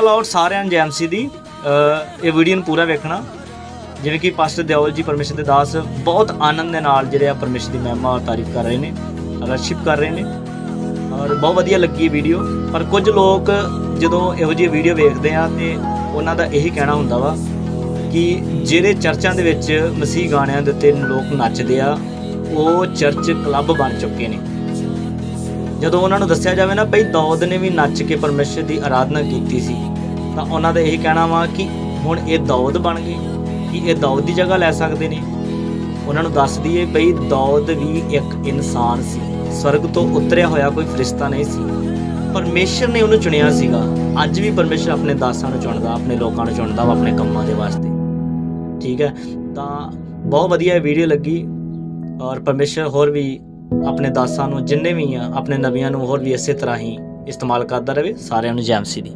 ਅਲਾਉਟ ਸਾਰਿਆਂ ਨੂੰ ਜੈਮਸੀ ਦੀ ਇਹ ਵੀਡੀਓ ਨੂੰ ਪੂਰਾ ਵੇਖਣਾ। ਜਿਵੇਂ ਕਿ ਪਾਸਟਰ ਦਿਓਲ ਜੀ, ਪਰਮੇਸ਼ਰ ਦੇ ਦਾਸ, ਬਹੁਤ ਆਨੰਦ ਦੇ ਨਾਲ ਜਿਹੜੇ ਆ ਪਰਮੇਸ਼ਰ ਦੀ ਮਹਿਮਾ ਔਰ ਤਾਰੀਫ ਕਰ ਰਹੇ ਨੇ ਵਰਸ਼ਿਪ ਕਰ ਰਹੇ ਨੇ। ਔਰ ਬਹੁਤ ਵਧੀਆ ਲੱਗੀ ਵੀਡੀਓ ਪਰ ਕੁਝ ਲੋਕ ਜਦੋਂ ਇਹੋ ਜਿਹੀ ਵੀਡੀਓ ਵੇਖਦੇ ਆ, ਤੇ ਉਹਨਾਂ ਦਾ ਇਹੀ ਕਹਿਣਾ ਹੁੰਦਾ ਵਾ ਕਿ ਜਿਹੜੇ ਚਰਚਾਂ ਦੇ ਵਿੱਚ ਮਸੀਹ ਗਾਣਿਆਂ ਦੇ ਉੱਤੇ ਲੋਕ ਨੱਚਦੇ ਆ, ਉਹ ਚਰਚ ਕਲੱਬ ਬਣ ਚੁੱਕੇ ਨੇ। ਜਦੋਂ ਉਹਨਾਂ ਨੂੰ ਦੱਸਿਆ ਜਾਵੇ ਨਾ ਭਈ ਦੌਦ ਨੇ ਵੀ ਨੱਚ ਕੇ ਪਰਮੇਸ਼ਰ ਦੀ ਆਰਾਧਨਾ ਕੀਤੀ ਸੀ, ਤਾਂ ਉਹਨਾਂ ਦਾ ਇਹ ਕਹਿਣਾ ਵਾ ਕਿ ਹੁਣ ਇਹ ਦੌਦ ਬਣ ਗਏ, ਕਿ ਇਹ ਦੌਦ ਦੀ ਜਗ੍ਹਾ ਲੈ ਸਕਦੇ ਨੇ। ਉਹਨਾਂ ਨੂੰ ਦੱਸ ਦਈਏ ਭਈ ਦੌਦ ਵੀ ਇੱਕ ਇਨਸਾਨ ਸੀ, ਸਵਰਗ ਤੋਂ ਉਤਰਿਆ ਹੋਇਆ ਕੋਈ ਫਰਿਸ਼ਤਾ ਨਹੀਂ ਸੀ। ਪਰਮੇਸ਼ਰ ਨੇ ਉਹਨੂੰ ਚੁਣਿਆ ਸੀਗਾ। ਅੱਜ ਵੀ ਪਰਮੇਸ਼ਰ ਆਪਣੇ ਦਾਸਾਂ ਨੂੰ ਚੁਣਦਾ, ਆਪਣੇ ਲੋਕਾਂ ਨੂੰ ਚੁਣਦਾ ਵਾ, ਆਪਣੇ ਕੰਮਾਂ ਦੇ ਵਾਸਤੇ। ਠੀਕ ਹੈ? ਤਾਂ ਬਹੁਤ ਵਧੀਆ ਇਹ ਵੀਡੀਓ ਲੱਗੀ ਔਰ ਪਰਮੇਸ਼ਰ ਹੋਰ ਵੀ ਆਪਣੇ ਦਾਸਾਂ ਨੂੰ ਜਿੰਨੇ ਵੀ ਆ, ਆਪਣੇ ਨਵੀਆਂ ਨੂੰ ਹੋਰ ਵੀ ਇਸੇ ਤਰ੍ਹਾਂ ਹੀ ਇਸਤੇਮਾਲ ਕਰਦਾ ਰਹੇ, ਸਾਰਿਆਂ ਨੂੰ ਜੈਮਸੀ ਦੀ।